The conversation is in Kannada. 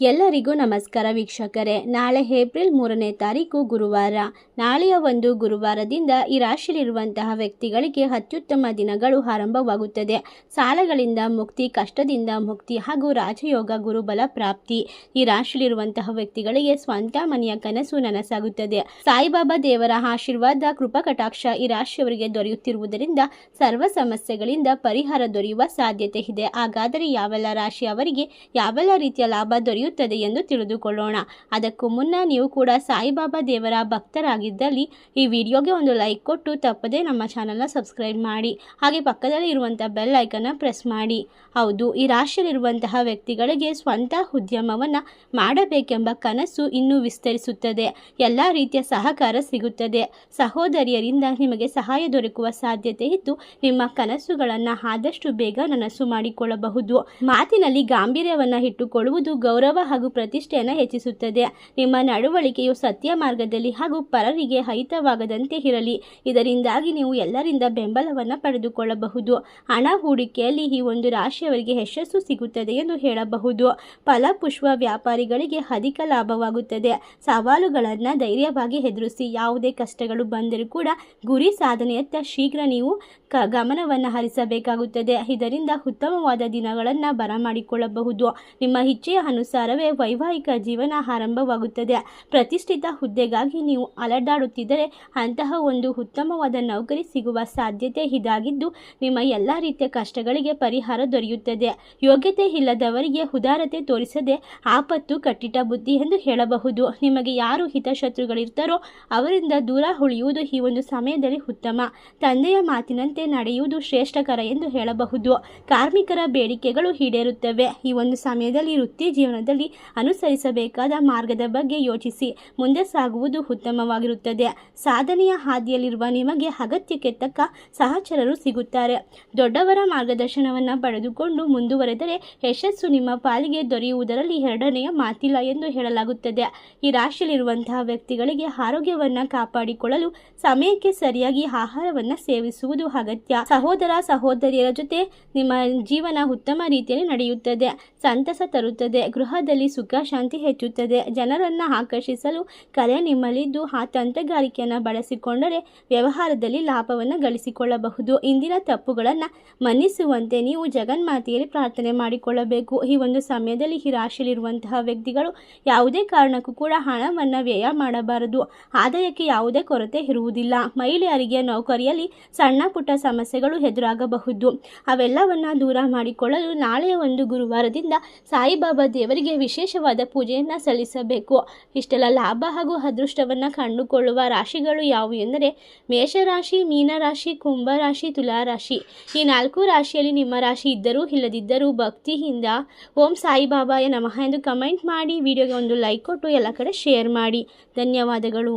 ಎಲ್ಲರಿಗೂ ನಮಸ್ಕಾರ ವೀಕ್ಷಕರೇ. ನಾಳೆ ಏಪ್ರಿಲ್ ಮೂರನೇ ತಾರೀಕು ಗುರುವಾರ. ನಾಳೆಯ ಒಂದು ಗುರುವಾರದಿಂದ ಈ ರಾಶಿಯಲ್ಲಿರುವಂತಹ ವ್ಯಕ್ತಿಗಳಿಗೆ ಅತ್ಯುತ್ತಮ ದಿನಗಳು ಆರಂಭವಾಗುತ್ತದೆ. ಸಾಲಗಳಿಂದ ಮುಕ್ತಿ, ಕಷ್ಟದಿಂದ ಮುಕ್ತಿ ಹಾಗೂ ರಾಜಯೋಗ ಗುರುಬಲ ಪ್ರಾಪ್ತಿ. ಈ ರಾಶಿಯಲ್ಲಿರುವಂತಹ ವ್ಯಕ್ತಿಗಳಿಗೆ ಸ್ವಂತ ಮನೆಯ ಕನಸು ನನಸಾಗುತ್ತದೆ. ಸಾಯಿಬಾಬಾ ದೇವರ ಆಶೀರ್ವಾದ, ಕೃಪಾ ಕಟಾಕ್ಷ ಈ ರಾಶಿಯವರಿಗೆ ದೊರೆಯುತ್ತಿರುವುದರಿಂದ ಸರ್ವ ಸಮಸ್ಯೆಗಳಿಂದ ಪರಿಹಾರ ದೊರೆಯುವ ಸಾಧ್ಯತೆ ಇದೆ. ಹಾಗಾದರೆ ಯಾವೆಲ್ಲ ರಾಶಿಯವರಿಗೆ ಯಾವೆಲ್ಲ ರೀತಿಯ ಲಾಭ ದೊರೆಯುತ್ತದೆ ಎಂದು ತಿಳಿದುಕೊಳ್ಳೋಣ. ಅದಕ್ಕೂ ಮುನ್ನ ನೀವು ಕೂಡ ಸಾಯಿಬಾಬಾ ದೇವರ ಭಕ್ತರಾಗಿದ್ದಲ್ಲಿ ಈ ವಿಡಿಯೋಗೆ ಒಂದು ಲೈಕ್ ಕೊಟ್ಟು ತಪ್ಪದೇ ನಮ್ಮ ಚಾನಲ್ನ ಸಬ್ಸ್ಕ್ರೈಬ್ ಮಾಡಿ. ಹಾಗೆ ಪಕ್ಕದಲ್ಲಿ ಇರುವಂಥ ಬೆಲ್ ಐಕನ್ನ ಪ್ರೆಸ್ ಮಾಡಿ. ಹೌದು, ಈ ರಾಶಿಯಲ್ಲಿರುವಂತಹ ವ್ಯಕ್ತಿಗಳಿಗೆ ಸ್ವಂತ ಉದ್ಯಮವನ್ನು ಮಾಡಬೇಕೆಂಬ ಕನಸು ಇನ್ನೂ ವಿಸ್ತರಿಸುತ್ತದೆ. ಎಲ್ಲ ರೀತಿಯ ಸಹಕಾರ ಸಿಗುತ್ತದೆ. ಸಹೋದರಿಯರಿಂದ ನಿಮಗೆ ಸಹಾಯ ದೊರಕುವ ಸಾಧ್ಯತೆ ಇದ್ದು, ನಿಮ್ಮ ಕನಸುಗಳನ್ನು ಆದಷ್ಟು ಬೇಗ ನನಸು ಮಾಡಿಕೊಳ್ಳಬಹುದು. ಮಾತಿನಲ್ಲಿ ಗಾಂಭೀರ್ಯವನ್ನು ಇಟ್ಟುಕೊಳ್ಳುವುದು ಗೌರವ ಹಾಗೂ ಪ್ರತಿಷ್ಠೆಯನ್ನು ಹೆಚ್ಚಿಸುತ್ತದೆ. ನಿಮ್ಮ ನಡವಳಿಕೆಯು ಸತ್ಯ ಮಾರ್ಗದಲ್ಲಿ ಹಾಗೂ ಪರರಿಗೆ ಹೈತವಾಗದಂತೆ ಇರಲಿ. ಇದರಿಂದಾಗಿ ನೀವು ಎಲ್ಲರಿಂದ ಬೆಂಬಲವನ್ನು ಪಡೆದುಕೊಳ್ಳಬಹುದು. ಹಣ ಹೂಡಿಕೆಯಲ್ಲಿ ಈ ಒಂದು ರಾಶಿಯವರಿಗೆ ಯಶಸ್ಸು ಸಿಗುತ್ತದೆ ಎಂದು ಹೇಳಬಹುದು. ಫಲಪುಷ್ಪ ವ್ಯಾಪಾರಿಗಳಿಗೆ ಅಧಿಕ ಲಾಭವಾಗುತ್ತದೆ. ಸವಾಲುಗಳನ್ನು ಧೈರ್ಯವಾಗಿ ಎದುರಿಸಿ ಯಾವುದೇ ಕಷ್ಟಗಳು ಬಂದರೂ ಕೂಡ ಗುರಿ ಸಾಧನೆಯತ್ತ ಶೀಘ್ರ ನೀವು ಕ ಗಮನವನ್ನು ಹರಿಸಬೇಕಾಗುತ್ತದೆ. ಇದರಿಂದ ಉತ್ತಮವಾದ ದಿನಗಳನ್ನು ಬರಮಾಡಿಕೊಳ್ಳಬಹುದು. ನಿಮ್ಮ ಇಚ್ಛೆಯ ಅನುಸಾರವೇ ವೈವಾಹಿಕ ಜೀವನ ಆರಂಭವಾಗುತ್ತದೆ ಪ್ರತಿಷ್ಠಿತ ಹುದ್ದೆಗಾಗಿ ನೀವು ಅಲಡಾಡುತ್ತಿದ್ದರೆ ಅಂತಹ ಒಂದು ಉತ್ತಮವಾದ ನೌಕರಿ ಸಿಗುವ ಸಾಧ್ಯತೆ ಇದಾಗಿದ್ದು, ನಿಮ್ಮ ಎಲ್ಲ ರೀತಿಯ ಕಷ್ಟಗಳಿಗೆ ಪರಿಹಾರ ದೊರೆಯುತ್ತದೆ. ಯೋಗ್ಯತೆ ಇಲ್ಲದವರಿಗೆ ಉದಾರತೆ ತೋರಿಸದೆ ಆಪತ್ತು, ಕಟ್ಟಿಟ ಬುದ್ಧಿ ಎಂದು ಹೇಳಬಹುದು. ನಿಮಗೆ ಯಾರು ಹಿತಶತ್ರುಗಳಿರ್ತಾರೋ ಅವರಿಂದ ದೂರ ಉಳಿಯುವುದು ಈ ಒಂದು ಸಮಯದಲ್ಲಿ ಉತ್ತಮ. ತಂದೆಯ ಮಾತಿನಂತೆ ನಡೆಯುವುದು ಶ್ರೇಷ್ಠಕರ ಎಂದು ಹೇಳಬಹುದು. ಕಾರ್ಮಿಕರ ಬೇಡಿಕೆಗಳು ಈಡೇರುತ್ತವೆ. ಈ ಒಂದು ಸಮಯದಲ್ಲಿ ವೃತ್ತಿ ಅನುಸರಿಸಬೇಕಾದ ಮಾರ್ಗದ ಬಗ್ಗೆ ಯೋಚಿಸಿ. ಮುಂದೆ ಸಾಗುವುದು ಉತ್ತಮವಾಗಿರುತ್ತದೆ. ಸಾಧನೆಯ ಹಾದಿಯಲ್ಲಿರುವ ನಿಮಗೆ ಅಗತ್ಯಕ್ಕೆ ತಕ್ಕ ಸಹಚರರು ಸಿಗುತ್ತಾರೆ. ದೊಡ್ಡವರ ಮಾರ್ಗದರ್ಶನವನ್ನು ಪಡೆದುಕೊಂಡು ಮುಂದುವರೆದರೆ ಯಶಸ್ಸು ನಿಮ್ಮ ಪಾಲಿಗೆ ದೊರೆಯುವುದರಲ್ಲಿ ಎರಡನೆಯ ಮಾತಿಲ್ಲ ಎಂದು ಹೇಳಲಾಗುತ್ತದೆ. ಈ ರಾಶಿಯಲ್ಲಿರುವಂತಹ ವ್ಯಕ್ತಿಗಳಿಗೆ ಆರೋಗ್ಯವನ್ನು ಕಾಪಾಡಿಕೊಳ್ಳಲು ಸಮಯಕ್ಕೆ ಸರಿಯಾಗಿ ಆಹಾರವನ್ನು ಸೇವಿಸುವುದು ಅಗತ್ಯ. ಸಹೋದರ, ಸಹೋದರಿಯರ ಜೊತೆ ನಿಮ್ಮ ಜೀವನ ಉತ್ತಮ ರೀತಿಯಲ್ಲಿ ನಡೆಯುತ್ತದೆ. ಸಂತಸ ತರುತ್ತದೆ. ಗೃಹದಲ್ಲಿ ಸುಖ, ಶಾಂತಿ ಹೆಚ್ಚುತ್ತದೆ. ಜನರನ್ನು ಆಕರ್ಷಿಸಲು ಕಲೆ ನಿಮ್ಮಲ್ಲಿದ್ದು, ಆ ತಂತ್ರಗಾರಿಕೆಯನ್ನು ಬಳಸಿಕೊಂಡರೆ ವ್ಯವಹಾರದಲ್ಲಿ ಲಾಭವನ್ನು ಗಳಿಸಿಕೊಳ್ಳಬಹುದು. ಇಂದಿನ ತಪ್ಪುಗಳನ್ನು ಮನ್ನಿಸುವಂತೆ ನೀವು ಜಗನ್ಮಾತೆಯಲ್ಲಿ ಪ್ರಾರ್ಥನೆ ಮಾಡಿಕೊಳ್ಳಬೇಕು. ಈ ಒಂದು ಸಮಯದಲ್ಲಿ ಈ ರಾಶಿಯಲ್ಲಿರುವಂತಹ ವ್ಯಕ್ತಿಗಳು ಯಾವುದೇ ಕಾರಣಕ್ಕೂ ಕೂಡ ಹಣವನ್ನು ವ್ಯಯ ಮಾಡಬಾರದು. ಆದಾಯಕ್ಕೆ ಯಾವುದೇ ಕೊರತೆ ಇರುವುದಿಲ್ಲ. ಮಹಿಳೆಯರಿಗೆ ನೌಕರಿಯಲ್ಲಿ ಸಣ್ಣ ಪುಟ್ಟ ಸಮಸ್ಯೆಗಳು ಎದುರಾಗಬಹುದು. ಅವೆಲ್ಲವನ್ನು ದೂರ ಮಾಡಿಕೊಳ್ಳಲು ನಾಳೆಯ ಒಂದು ಗುರುವಾರದಿಂದ ಸಾಯಿಬಾಬಾ ದೇವರಿಗೆ ವಿಶೇಷವಾದ ಪೂಜೆಯನ್ನು ಸಲ್ಲಿಸಬೇಕು. ಇಷ್ಟೆಲ್ಲ ಲಾಭ ಹಾಗೂ ಅದೃಷ್ಟವನ್ನು ಕಂಡುಕೊಳ್ಳುವ ರಾಶಿಗಳು ಯಾವುವು ಎಂದರೆ ಮೇಷರಾಶಿ, ಮೀನರಾಶಿ, ಕುಂಭರಾಶಿ, ತುಲಾರಾಶಿ. ಈ ನಾಲ್ಕು ರಾಶಿಯಲ್ಲಿ ನಿಮ್ಮ ರಾಶಿ ಇದ್ದರೂ ಇಲ್ಲದಿದ್ದರೂ ಭಕ್ತಿಯಿಂದ ಓಂ ಸಾಯಿಬಾಬಾಯ ನಮಃ ಎಂದು ಕಮೆಂಟ್ ಮಾಡಿ, ವಿಡಿಯೋಗೆ ಒಂದು ಲೈಕ್ ಕೊಟ್ಟು ಎಲ್ಲ ಕಡೆ ಶೇರ್ ಮಾಡಿ. ಧನ್ಯವಾದಗಳು.